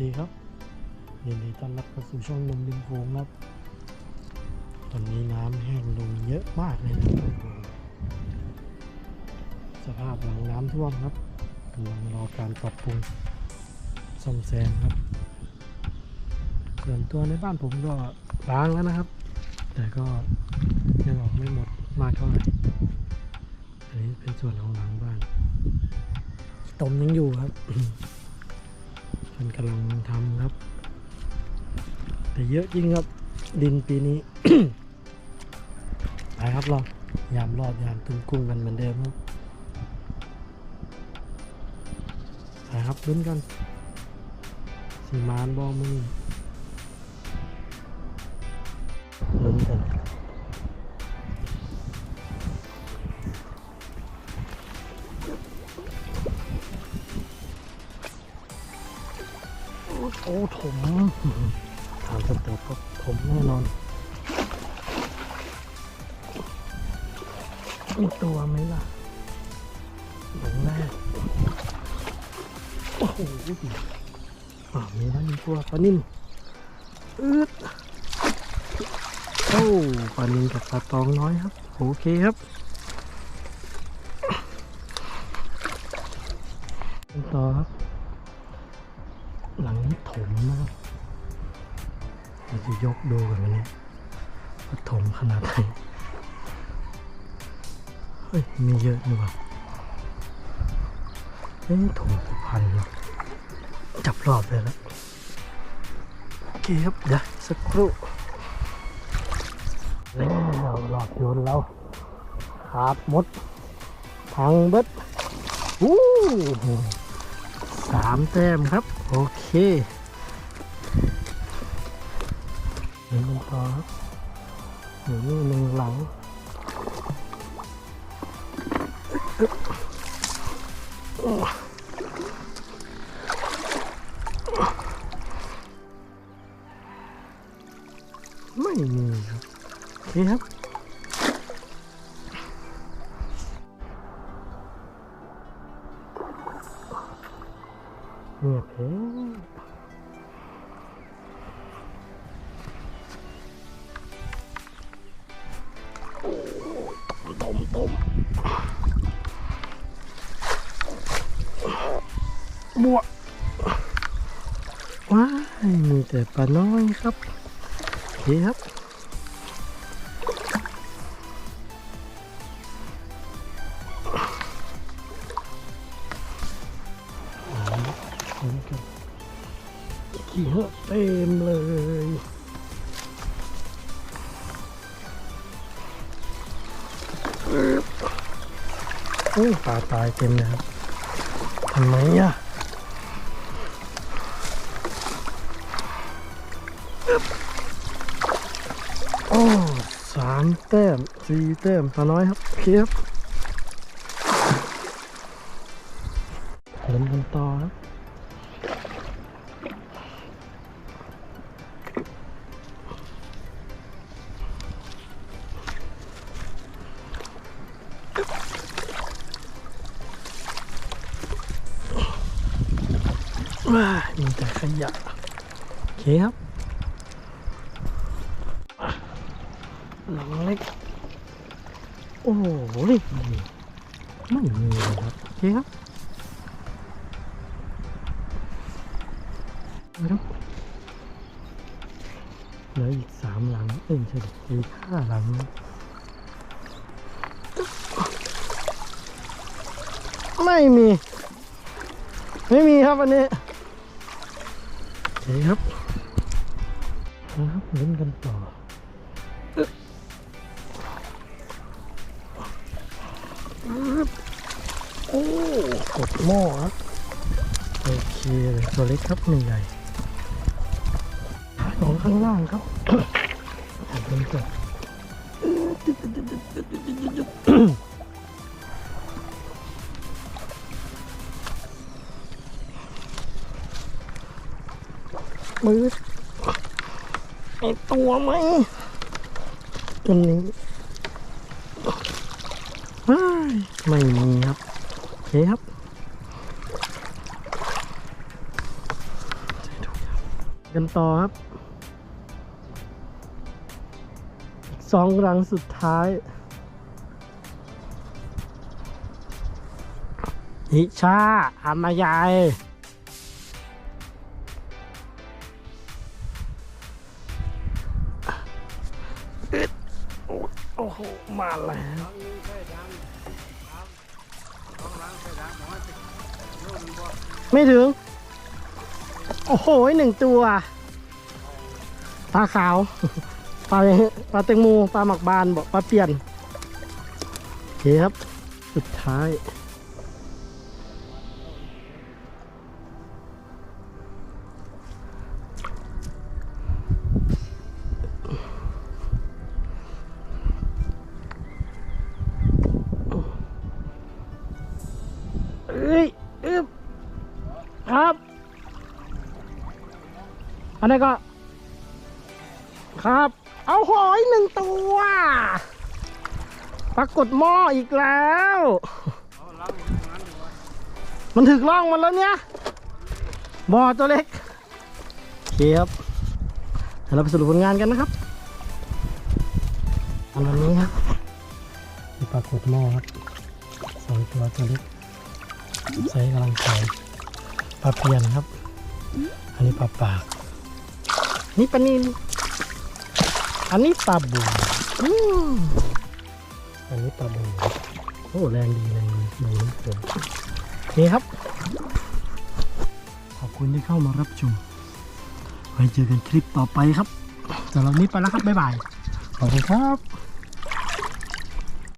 ดีครับยินดีต้อนรับเข้าสู่ช่องนมดินโฟงครับ ตอนนี้น้ำแห้งลงเยอะมากเลยนะครับสภาพหลังน้ำท่วมครับกำลังรอการปรับปรุงซ่อมแซมครับส่วนตัวในบ้านผมก็ล้างแล้วนะครับ แต่ก็ยังออกไม่หมดมากเท่าไหร่อันนี้เป็นส่วนของหลังบ้านตมยังอยู่ครับ มันกำลังทำครับ แต่เยอะจริงครับ ดินปีนี้ ไปครับเรายามรอบยามตุ้งกุ้งกันเหมือนเดิมครับไปครับลุ้นกันสีมานบอมือลุ้นกัน อ้โอ้ถมทางสเต็ปก็ถมแน่นอนมีตัวไหมล่ะหลงแรกโอ้โหอ่ามีแล้วมีตัวปลานิ่มอืดโอ้ปลานิ่มกับปลาตองน้อยครับ โอเคครับต่อครับ หลังนี้ถมนะครับเราจะยกดูกันวันนี้ว่าถมขนาดไหนเฮ้ย มีเยอะอยู่ว่ะเอ้ยถุพันอยู่จับรอบเลยแล้วโอเคครับเดี๋ยวสักครู่แล้วเรารอบโยนเราขาดหมดพังเบิดอู้หูสามแต้มครับ โอเคเดินกันต่อครับเดี๋ยวนี่หนึ่งหลังไม่มีครับโอเคครับ ต้มต้มบวว้ายมีแต่ปลาน้อยครับโอเคครับขี่เหอะเต็มเลย โอ้ปลาตายเต็มเลยครับทำไมอะโอ้สามแต้มสี่แต้มปลาน้อยครับเคครับเดินกันต่อครับ ว้ามีแต่ขยะ โอเคครับหลังเล็ก โอ้โหไม่มีไม่มีเลยครับ โอเคครับไปครับเหลืออีกสามหลังเอ้ยไม่ใช่ดิอีกห้าหลังไม่มี ไม่มีครับวันนี้ เคครับนะครับเล่นกันต่อโอ้กดหม้อครับโอเคเลยตัวเล็กครับหนึ่งใหญ่ของข้างล่างครับเล่นก่อน มืดไอตัวไหมตัวนี้ไม่มีครับโอเคครับกันต่อครับ สองรังสุดท้ายนิชาอามายาย แล้วไม่ถึง โอ้โหหนึ่งตัว ปลาขาว ปลาปลาเตงโมปลาหมักบานบอกปลาเปลี่ยนโอเคครับ สุดท้าย อันนี้ก็ ครับ เอาหอยหนึ่งตัวปรากฏหม้ออีกแล้ว มันถึกล่องมันแล้วเนี่ยหม้อตัวเล็กโอเคครับเดี๋ยวเราไปสรุปผลงานกันนะครับอันวันนี้ครับปรากฏหม้อครับสองตัวตัวเล็กใส่กำลังใจปลาเพียนครับ อันนี้ปลาปาก นี่ปลานินอันนี้ปลาบูอันนี้ปลาบูโอ้แรงดีแรงดีแรงนี้เกินโอเคครับ ขอบคุณที่เข้ามารับชมไว้เจอกันคลิปต่อไปครับสำหรับนี้ไปแล้วครับ บ๊ายบายขอบคุณครับ